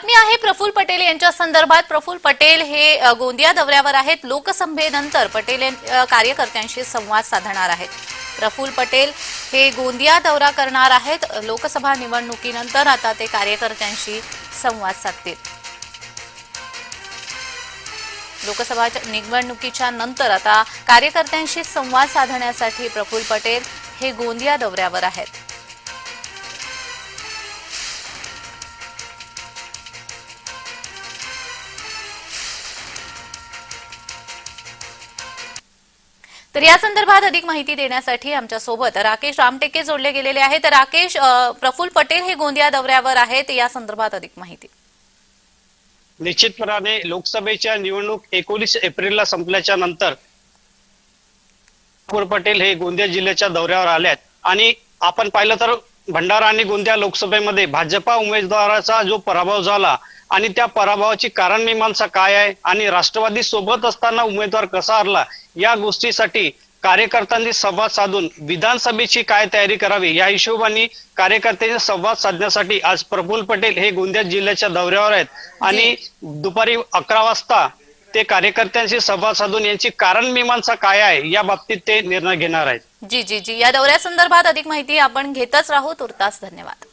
बातमी आहे प्रफुल पटेल. यांच्या संदर्भात प्रफुल पटेल हे गोंदिया दौऱ्यावर आहेत. लोकसभेनंतर पटेल यां- कार्यकर्त्यांशी संवाद साधणार आहेत. प्रफुल पटेल हे गोंदिया दौरा करणार आहेत. लोकसभा निवडणुकीनंतर आता ते कार्यकर्त्यांशी संवाद साधतील. लोकसभा निवडणुकीच्या नंतर आता कार्यकर्त्यांशी संवाद साधण्यासाठी प्रफुल पटेल हे गोंदिया दौऱ्यावर आहेत. तर या संदर्भात अधिक माहिती देण्यासाठी आमच्यासोबत राकेश रामटेके जोडले गेलेले आहेत. तर राकेश प्रफुल प्रफुल्ल पटेल हे गोंदिया दौऱ्यावर आहेत. या संदर्भात अधिक माहिती. निश्चितपणाने लोकसभेच्या निवडणूक एकोणीस एप्रिलला संपल्याच्या नंतर प्रफुल्ल पटेल हे गोंदिया जिल्ह्याच्या दौऱ्यावर आल्यात आणि आपण पाहिलं तर भंडारा आणि गोंदिया लोकसभेमध्ये भाजपा उमेदवाराचा जो पराभव झाला आणि त्या पराभवाची कारण मीमांसा काय आहे आणि राष्ट्रवादी सोबत असताना उमेदवार कसा हरला या गोष्टीसाठी कार्यकर्त्यांनी संवाद साधून विधानसभेची काय तयारी करावी या हिशोबाने कार्यकर्त्यांशी संवाद साधण्यासाठी आज प्रफुल्ल पटेल हे गोंदिया जिल्ह्याच्या दौऱ्यावर आहेत. आणि दुपारी अकरा वाजता ते कार्यकर्त्यांशी संवाद साधून यांची कारण मीमांसा काय आहे या बाबतीत ते निर्णय घेणार आहेत. जी जी जी. या दौऱ्यासंदर्भात अधिक माहिती आपण घेतच राहू. तुर्तास धन्यवाद.